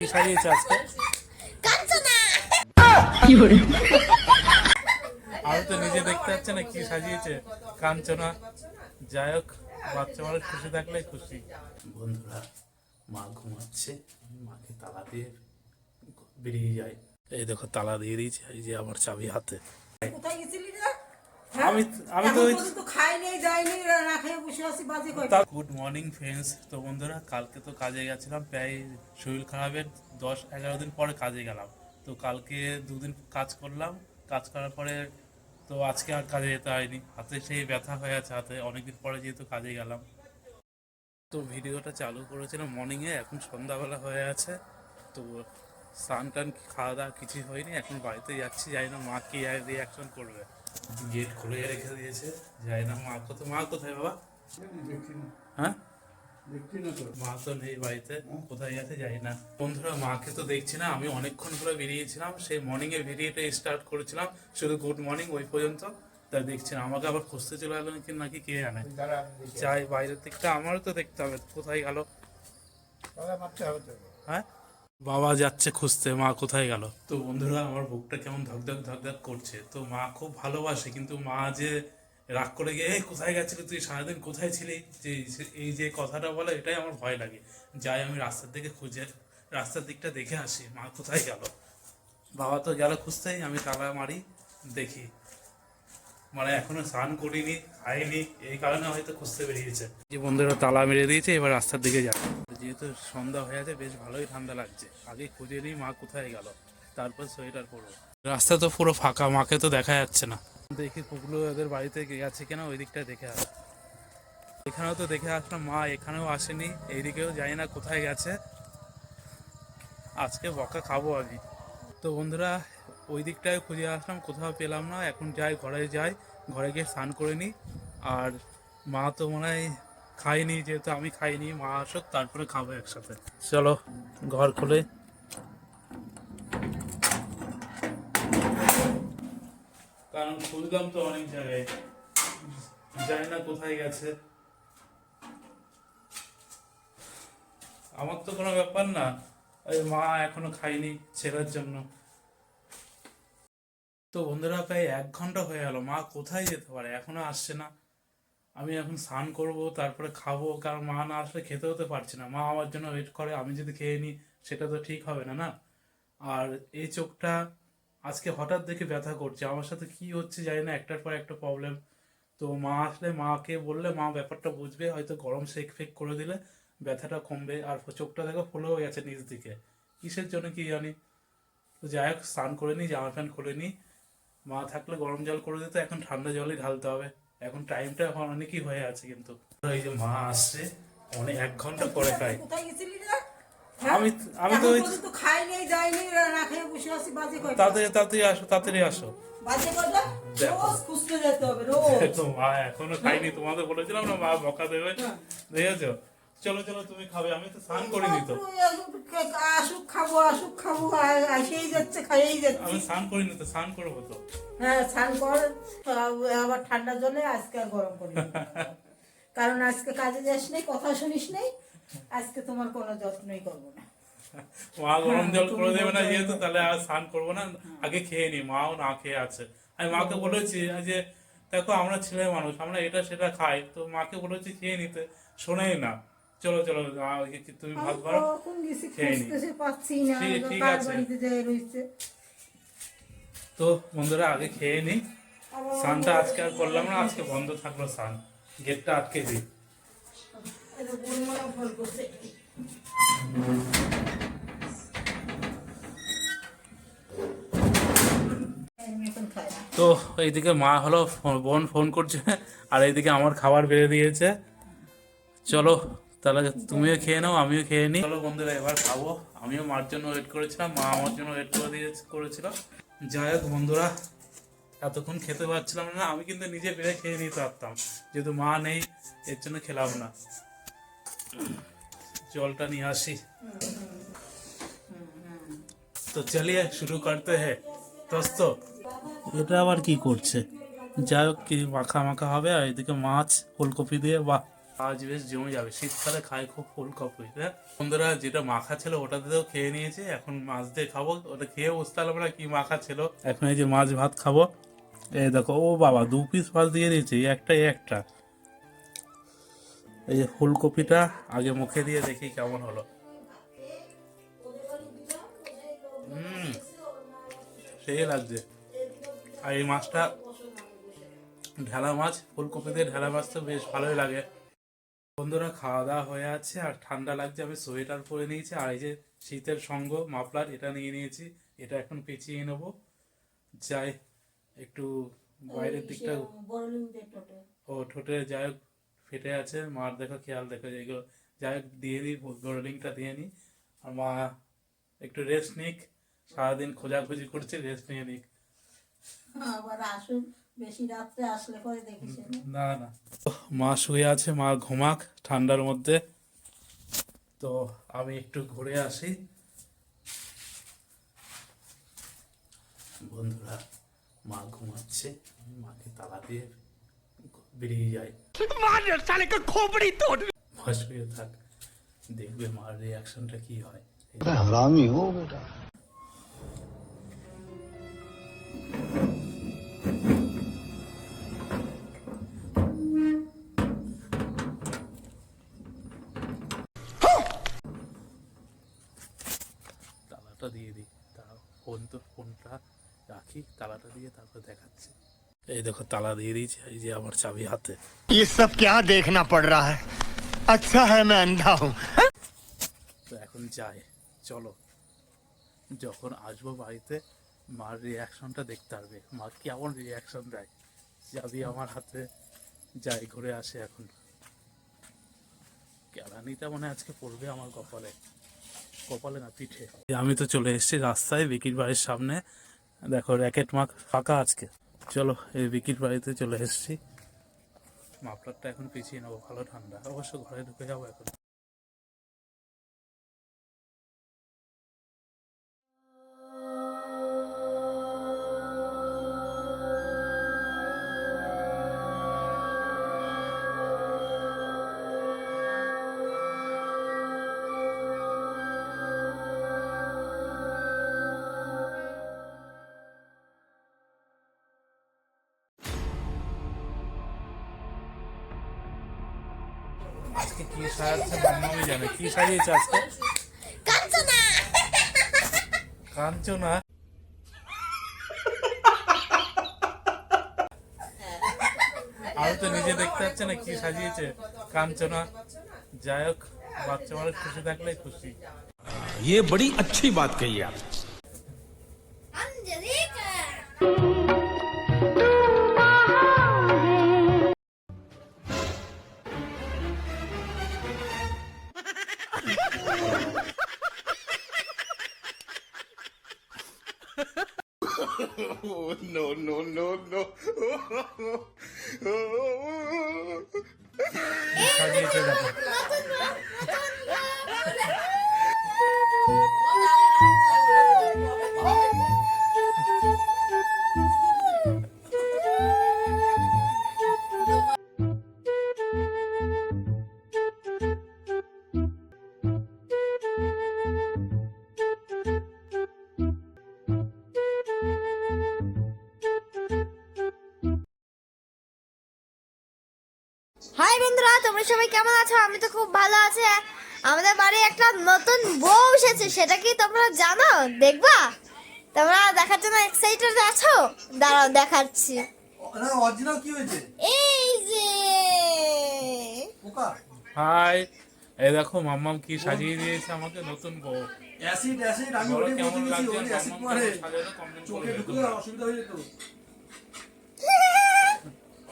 কি সাজিয়েছে আজকে। আমি তো নিজে দেখতে পাচ্ছি না কি সাজিয়েছে। কাঞ্চনা যাই হোক বাচ্চা মানুষ খুশি থাকলে খুশি। বন্ধুরা মা ঘুমাচ্ছে মাকে তালা দিয়ে বেরিয়ে যাই এই দেখো তালা দিয়ে দিয়েছি এই যে আমার চাবি হাতে। কোথায় গেছিলি রে? আমি আমি তো কয় গুড মর্নিং ফ্রেন্ডস তো বন্ধুরা কালকে তো কাজে গেছিলাম প্রায় শরীর খারাপের দশ এগারো দিন পরে কাজে গেলাম। তো কালকে দুদিন কাজ করলাম কাজ করার পরে তো আজকে আর কাজে যেতে হয়নি। হাতে সেই ব্যথা হয়ে আছে হাতে অনেকদিন পরে যেহেতু কাজে গেলাম। তো ভিডিওটা চালু করেছিলাম মর্নিংয়ে এখন সন্ধ্যাবেলা হয়ে আছে। তো স্নান টান খাওয়া দাওয়া কিছুই হয়নি এখন বাড়িতে যাচ্ছি জানি না মা কি রিয়াকশন করবে। গেট খুলে রেখে দিয়েছে। জানি না মা কত মা কোথায় বাবা? হ্যাঁ? মা তো নেই বাড়িতে। কোথায় গেছে যাই না। বন্ধুরা মাকে তো দেখছি না। আমি অনেকক্ষণ ধরে বেরিয়েছিলাম। সেই মর্নিং এ ভিডিওটা স্টার্ট করেছিলাম। শুধু গুড মর্নিং ওই পর্যন্ত। তা দেখছি না আমাকে আবার খুঁজতে চলে গেল কি নাকি কে জানে। যাই বাইরের দিকটা আমারও তো দেখতে হবে। কোথায় গেল? হ্যাঁ? বাবা যাচ্ছে খুঁজতে মা কোথায় গেল? তো বন্ধুরা আমার বুকটা কেমন ধকধক ধকধক করছে। তো মা খুব ভালোবাসে কিন্তু মা যে রাগ করে গিয়ে "এই, কোথায় গেছিলি তুই? সারাদিন কোথায় ছিলি? যে এই যে কথাটা বলে এটাই আমার ভয় লাগে। যাই আমি রাস্তার দিকে খুঁজে রাস্তার দিকটা দেখে আসি মা কোথায় গেল? বাবা তো গেল খুঁজতেই আমি তালা মারি দেখি। মানে এখনও স্নান করিনি, খাইনি, এই কারণে হয়তো খুঁজতে বেরিয়েছে। যে বন্ধুরা তালা মেরে দিয়েছে, এবার রাস্তার দিকে যাবে যেহেতু সন্ধ্যা হয়ে আছে, বেশ ভালোই ঠান্ডা লাগছে। আগে খুঁজে নিই মা কোথায় গেল, তারপর সোয়েটার পরবো। রাস্তা তো পুরো ফাঁকা, মাকে তো দেখা যাচ্ছে না। দেখি কুকলু ওদের বাড়িতে গেছে কিনা, ওই দিকটা দেখে আস। এখানেও তো দেখে আসলাম, মা এখানেও আসেনি, এইদিকেও জানি না, কোথায় গেছে। আজকে বকা খাব আমি তো বন্ধুরা ওই দিকটায় খুঁজে আসলাম, কোথাও পেলাম না। এখন যাই, ঘরে যাই, ঘরে গিয়ে স্নান করে নিই। আর মা তো মনে হয় খাইনি যেহেতু আমি খাইনি, মা আসুক, তারপরে খাব একসাথে। চলো, ঘর খুলে। কারণ খুঁজলাম তো অনেক জায়গায়। জানি না কোথায় গেছে। আমার তো কোনো ব্যাপার না। ওই মা এখনও খাইনি ছেলের জন্য। তো বন্ধুরা প্রায় এক ঘণ্টা হয়ে গেল। মা কোথায় যেতে পারে? এখনও আসছে না। আমি এখন স্নান করব, তারপরে খাব। কারণ মা না আসলে খেতে হতে পারছে না। মা আমার জন্য ওয়েট করে, আমি যদি খেয়ে নিই, সেটা তো ঠিক হবে না না? আর এই চোখটা আজকে হঠাৎ দেখে ব্যথা করছে। আমার সাথে কি হচ্ছে জানি না, একটার পর একটা প্রবলেম তো মা আসলে মাকে বললে, মা, ব্যাপারটা বুঝবে। হয়তো গরম শেক ফেক করে দিলে ব্যথাটা কমবে। আর চোখটা দেখো ফুলেও গেছে নিচ দিকে। কিসের জন্য কি জানি? তো যাই হোক, স্নান করে নিই, জামা প্যান্ট খুলে নিই। মা থাকলে গরম জল করে দিত এখন ঠান্ডা জলই ঢালতে হবে। এখন টাইমটা এখন অনেকই হয়ে আছে কিন্তু। এই যে মা আসছে অনেক এক ঘণ্টা পরে খাই রে? আমি আমি তো পর্যন্ত খাইনি যাইনি না খেয়ে বসে আছি বাজে কয় তাড়াতাড়ি তাড়াতাড়ি আসো তাড়াতাড়ি আসো। বাজে কয়টা? রোজ খুঁজতে যেতে হবে রোজ। তো মা এখনও খাইনি তোমাদের বলেছিলাম না মা বকা দেবে। দেখেছ? চলো চলো তুমি খাবে আমি তো স্নান করিনি তো। আসুক খাব আসুক খাব আসেই যাচ্ছে খাইয়েই যাচ্ছে। আমি স্নান করিনি তো স্নান করব তো। হ্যাঁ স্নান কর আবার ঠান্ডা জলে আজকে আর গরম করি কারণ আজকে কাজে যাস নেই কথা শুনিস নেই আজকে তোমার কোনো যত্নই করব না। মা গরম জল করে দেবে না যেহেতু তাহলে আর স্নান করব না আগে খেয়ে নি মাও না খেয়ে আছে। আমি মাকে বলেছি যে দেখো আমরা ছেলে মানুষ আমরা এটা সেটা খাই। তো মাকে বলেছি খেয়ে নিতে। শোনেই না। চলো চলো তুমি ভাত করো ঠিক- আছে। তো বন্ধুরা আগে খেয়ে নি আবার স্নানটা আজকে আর করলাম না আজকে বন্ধ থাকল স্নান। গেটটা আটকে দিই। না। তো এইদিকে মা হলো বোন ফোন করছে আর এইদিকে আমার খাবার বেড়ে দিয়েছে। চলো তাহলে তুমিও খেয়ে নাও আমিও খেয়ে নিই। চলো বন্ধুরা এবার খাব। আমিও মার জন্য ওয়েট করেছিলাম মা আমার জন্য ওয়েট করে দিয়ে করেছিল। যাই হোক বন্ধুরা এতক্ষণ খেতে পারছিলাম না আমি কিন্তু নিজে বেড়ে খেয়ে নিতে পারতাম। যেহেতু মা নেই এর জন্য খেলাম না। জলটা নিয়ে আসি। তো চলিয়ে শুরু করতে হে দোস্ত। এটা আবার কি করছে? যাই হোক কি মাখা মাখা হবে আর এদিকে মাছ ফুলকপি দিয়ে বাহ আজ বেশ জমে যাবে। শীতকালে খাই খুব ফুলকপি হ্যাঁ? বন্ধুরা, যেটা মাখা ছিল ওটা দিয়েও খেয়ে নিয়েছি, এখন মাছ দিয়ে খাব। ওটা খেয়ে বুঝতে পারলাম না, কি মাখা ছিল। এখন এই যে মাছ ভাত খাব। এই দেখো, ও বাবা, দু পিস মাছ দিয়ে দিয়েছি একটা একটা। এই যে ফুলকপিটা, আগে মুখে দিয়ে দেখি কেমন হলো। হুম, সেই লাগছে। আর এই মাছটা ঢেলা মাছ, ফুলকপি দিয়ে ঢেলা মাছ তো বেশ ভালোই লাগে। বন্ধুরা খাওয়া দাওয়া হয়ে আছে আর ঠান্ডা লাগছে আমি সোয়েটার পরে নিয়েছি আর এই যে শীতের সঙ্গ মাফলার এটা নিয়ে নিয়েছি এটা এখন পেঁচিয়ে নেব। যাই একটু বাইরের দিকটা ও ঠোঁটে যাই হোক ফেটে আছে মার দেখো খেয়াল দেখো যেগুলো যাই হোক দিয়ে দিই গোল্ডিংটা দিয়ে নিই আর মা একটু রেস্ট নিক সারাদিন খোঁজাখুঁজি করছে রেস্ট নিয়ে নিক। আবার আসুন। না? না মা শুয়ে আছে মা ঘুমাক ঠান্ডার মধ্যে। তো আমি একটু ঘুরে আসি। বন্ধুরা মা ঘুমাচ্ছে মাকে তালা দিয়ে বেরিয়ে যায়। মা শুয়ে থাক দেখবে মার রিয়াকশনটা কি হয়। হারামি হো বেটা। দিয়ে দিই তারা ফোন তো ফোনটা রাখি তালাটা দিয়ে তারপর দেখাচ্ছি এই দেখো তালা দিয়ে দিয়েছি এই যে আমার চাবি হাতে ये सब क्या देखना पड़ रहा है अच्छा है मैं अंधा हूँ তো এখন যাই চলো যখন আসবো বাড়িতে মার রিয়াকশনটা দেখতে পারবে মা কেমন রিয়াকশন দেয় চাবি আমার হাতে যাই ঘুরে আসে এখন কেরানিটা মানে আজকে পড়বে আমার কপালে কপালে না, পিঠে। আমি তো চলে এসেছি রাস্তায় বিকির বাড়ির সামনে। দেখো র্যাকেট মাখ ফাঁকা আজকে। চলো, এই বিকির বাড়িতে চলে এসেছি। মাফলারটা এখন পিছিয়ে নেব, ভালো ঠান্ডা। অবশ্য ঘরে ঢুকে যাব এখন। আজকে কি সাজাচ্ছে মাম্মামি জানে কি সাজিয়েছে আজকে কাঞ্চনা আমি তো নিজে দেখতে পাচ্ছি না কি সাজিয়েছে কাঞ্চনা যাই হোক বাচ্চা মানুষ খুশি থাকলে খুশি ये बड़ी अच्छी बात कही आप কি সাজিয়েছে দেখো হাই তোমরা সবাই কেমন আছো? আমি তো খুব ভালো আছি। আমাদের বাড়ি একটা নতুন বউ এসেছে সেটা কি তোমরা জানো? দেখবা? তোমরা দেখার জন্য এক্সাইটেড আছো? দাঁড়াও দেখাচ্ছি। না অরিজিনাল কি হয়েছে? এই যে পোকা? হাই এই দেখো মাম্মাম কি সাজিয়ে দিয়েছে আমাকে নতুন বউ। অ্যাসিড অ্যাসিড আমি বলো ওটাই কেমন বলতে গেছি লাগছে? অ্যাসিড মারে। চোখে ঢুকলে অসুবিধা হয়ে যেত চোখে ঢুকে অসুবিধা হয়ে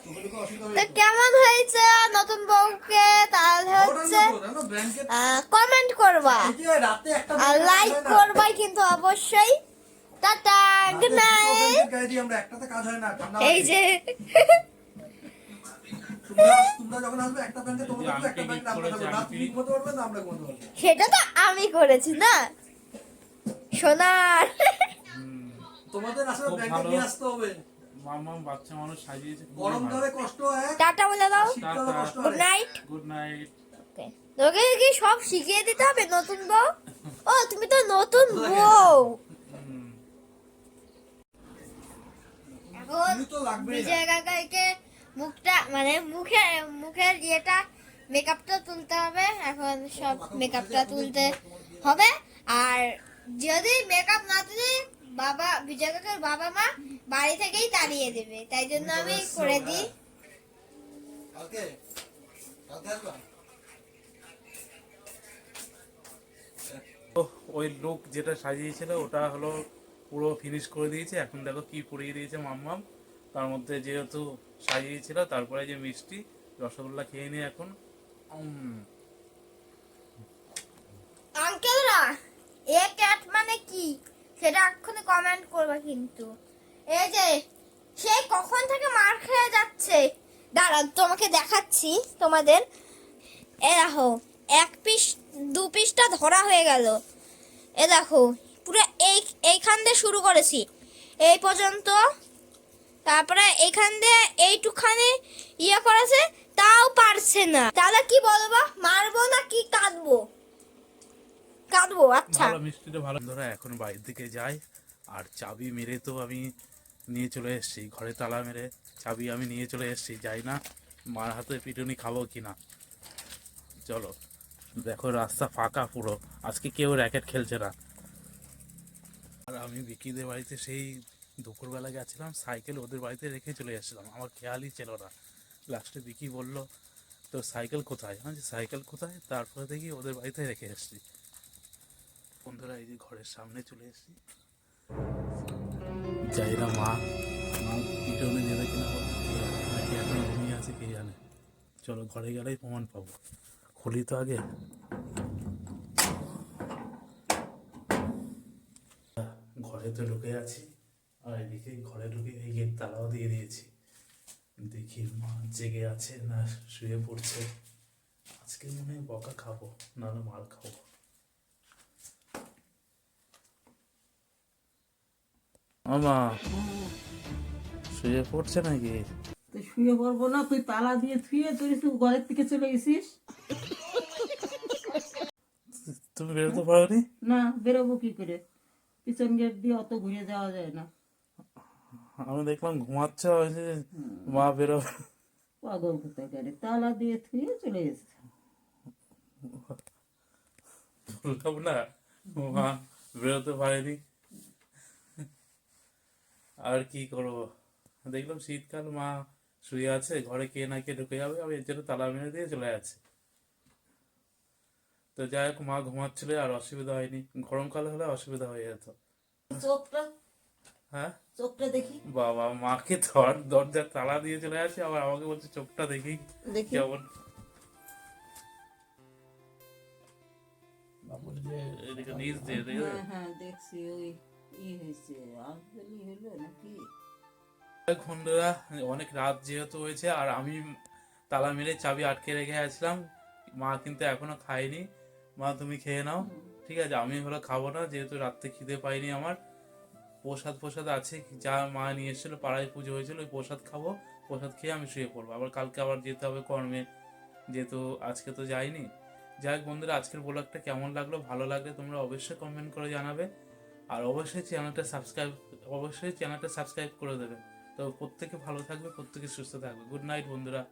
তো কেমন হয়েছে নতুন বউকে? তাহলে হচ্ছে কমেন্ট করবা। আর লাইক করবাই কিন্তু অবশ্যই। টাটা গুড নাইট হয় এই যে। ব্যাংকে ব্যাংকে সেটা তো আমি করেছি না। সোনার। তোমাদের আসলে ভালো। নিয়ে আসতে হবে। মাম্মাম বাচ্চা মানুষ সাজিয়েছে গরমকালে কষ্ট হয়? টাটা বলে দাও। গুড নাইট গুড নাইট তোকে কি সব শিখিয়ে দিতে হবে নতুন বউ? ও তুমি তো নতুন বউ। বিজয় কাকাকে মুখটা মানে মুখে মুখের ইয়েটা মেকআপটা তুলতে হবে। এখন সব মেকআপটা তুলতে হবে। আর যদি মেকআপ না তুলে বাবা বিজয় কাকার বাবা মা বাড়ি থেকেই তাড়িয়ে দেবে। তাই জন্য আমি করে দিই। কালকে? কালকে আসবা? ওই লোক যেটা সাজিয়েছিল ওটা হলো পুরো ফিনিশ করে দিয়েছে। এখন দেখো কি পরিয়ে দিয়েছে মাম্মাম। তার মধ্যে যেহেতু সাজিয়েছিল তারপরে যে মিষ্টি রসগোল্লা খেয়ে নিয়ে এখন। আঙ্কেলরা এ ক্যাট মানে কি? সেটা এক্ষুনি কমেন্ট করবে কিন্তু। এই যে, সে কখন থেকে মার খেয়ে যাচ্ছে? দাঁড়া তোমাকে দেখাচ্ছি তোমাদের। এ দেখো, এক পিস, দু পিসটা ধরা হয়ে গেল। এ দেখো, পুরো এই, এইখান দিয়ে শুরু করেছি। এই পর্যন্ত, তারপরে এইখান দিয়ে এইটুখানি ইয়ে করেছে, তাও পারছে না। তাহলে কি বলব? মারবো না কি কাঁদবো? কাঁদবো আচ্ছা। ভালো মিষ্টিটা ভালো। ধরো এখন বাড়ির দিকে যাই। আর চাবি মেরে তো আমি নিয়ে চলে এসেছি। ঘরে তালা মেরে চাবি আমি নিয়ে চলে এসেছি। যাই না, মার হাতে পিটুনি খাব কি না। চলো, দেখো রাস্তা ফাঁকা পুরো। আজকে কেউ র্যাকেট খেলছে না। আর আমি বিকিদের বাড়িতে সেই দুপুরবেলা গেছিলাম, সাইকেল ওদের বাড়িতে রেখে চলে এসেছিলাম। আমার খেয়ালই ছিল না। লাস্টে বিকি বলল তো সাইকেল কোথায়? আমি সাইকেল কোথায়? তারপরে দেখি ওদের বাড়িতে রেখে এসেছি। বন্ধুরা এই যে ঘরের সামনে চলে এসেছি। না মা মা পিটনে নেবে কিনা নাকি এখন ঘুমিয়ে আছে কে জানে? চলো ঘরে গেলেই প্রমাণ পাবো। খুলি তো আগে। ঘরে তো ঢুকে আছি, আর এদিকে ঘরে ঢুকে এই গেট তালাও দিয়ে দিয়েছি। দেখি মা জেগে আছে না শুয়ে পড়ছে। আজকে মনে হয় বকা খাব, নাহলে মার খাব। মামা শুয়ে পড়ছে নাকি? তো শুয়ে পড়ব না তুই তালা দিয়ে থুয়ে তুই তুই ঘরের থেকে চলে গেছিস। তুমি বেরোতে পারোনি? না বেরোবো কি করে? পিছন গেট দিয়ে অত ঘুরে যাওয়া যায় না। আমি দেখলাম ঘুমাচ্ছ মা বেরো পাগল কোথায় করে তালা দিয়ে থুয়ে চলে গেছে। বললাম না মা বেরোতে পারেনি। আর কি করব? দেখলাম শীতকাল মা শুয়ে আছে ঘরে কে না কে ঢুকে যাবে আমি এর জন্য তালা মেরে দিয়ে চলে যাচ্ছে। তো যাই হোক মা ঘুমাচ্ছিল আর অসুবিধা হয়নি। গরমকাল হলে অসুবিধা হয়ে যেত। চোখটা? হ্যাঁ? চোখটা দেখি। বাবা মাকে ধর দরজার তালা দিয়ে চলে আসে আবার আমাকে বলছে চোখটা দেখি। কেমন? দিয়ে হ্যাঁ হ্যাঁ দেখছি ওই ই হয়েছে আজকালই হলো নাকি? বন্ধুরা অনেক রাত যেহেতু হয়েছে আর আমি তালা মেরে চাবি আটকে রেখে আসলাম মা কিন্তু এখনও খায়নি। মা তুমি খেয়ে নাও। ঠিক আছে আমি হলো খাব না যেহেতু রাত্রে খিদে পাইনি আমার। প্রসাদ প্রসাদ আছে। যা মা নিয়ে এসেছিল পাড়ায় পুজো হয়েছিল ওই প্রসাদ খাব। প্রসাদ খেয়ে আমি শুয়ে পড়ব। আবার কালকে আবার যেতে হবে কর্মে। যেহেতু আজকে তো যাইনি। যাই হোক বন্ধুরা আজকের ব্লগটা কেমন লাগল ভালো লাগলে তোমরা অবশ্যই কমেন্ট করে জানাবে। আর অবশ্যই চ্যানেলটা সাবস্ক্রাইব অবশ্যই চ্যানেলটা সাবস্ক্রাইব করে দেবে। তো প্রত্যেকে ভালো থাকবে, প্রত্যেকে সুস্থ থাকবে। গুড নাইট বন্ধুরা।